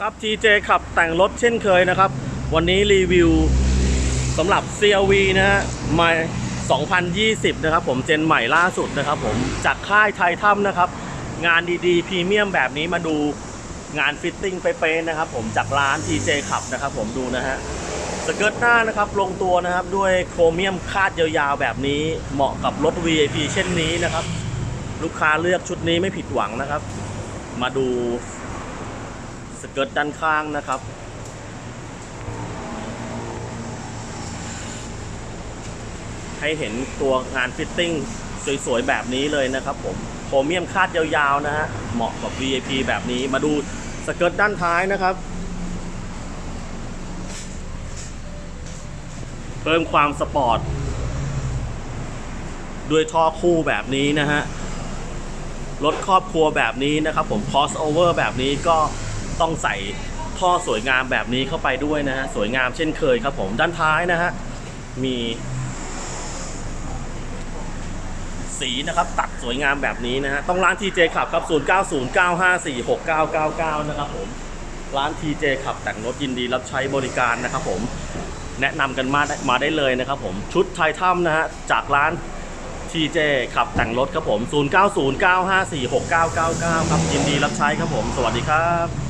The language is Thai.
ครับ TJ ขับแต่งรถเช่นเคยนะครับ วันนี้รีวิวสำหรับ CRV นะฮะใหม่ 2020 นะครับผมเจนใหม่ล่าสุดนะครับผมจากค่ายไททัมนะครับ งานดีๆพรีเมียมแบบนี้มาดูงานฟิตติ้งเป๊ะๆนะครับผมจากร้าน TJ ขับนะครับผมดูนะฮะสเกิร์ตหน้านะครับลงตัวนะครับด้วยโครเมียมคาดยาวๆแบบนี้เหมาะกับรถ VIP เช่นนี้นะครับ ลูกค้าเลือกชุดนี้ไม่ผิดหวังนะครับ มาดู เกิร์ตด้านข้างนะครับ ให้เห็นตัวงานฟิตติ้งสวยๆแบบนี้เลยนะครับผมโครเมียมคาดยาวๆนะฮะเหมาะกับ VIP แบบนี้มาดูสเกิร์ตด้านท้ายนะครับ เพิ่มความสปอร์ตด้วยท่อคู่แบบนี้นะฮะรถครอบครัวแบบนี้นะครับผม crossover แบบนี้ก็ ต้องใส่ท่อสวยงามแบบนี้เข้าไปด้วยนะฮะสวยงามเช่นเคยครับผมด้านท้ายนะฮะมี สีนะครับตัดสวยงามแบบนี้นะฮะต้องร้าน TJ ขับครับ 0909546999 นะครับผมร้าน TJ ขับแต่งรถยินดีรับใช้บริการนะครับผมแนะนำกันมาได้มาได้เลยนะครับผมชุดไททัมนะฮะจากร้าน TJ ขับแต่งรถครับผม 0909546999 ครับยินดีรับใช้ครับผม สวัสดีครับ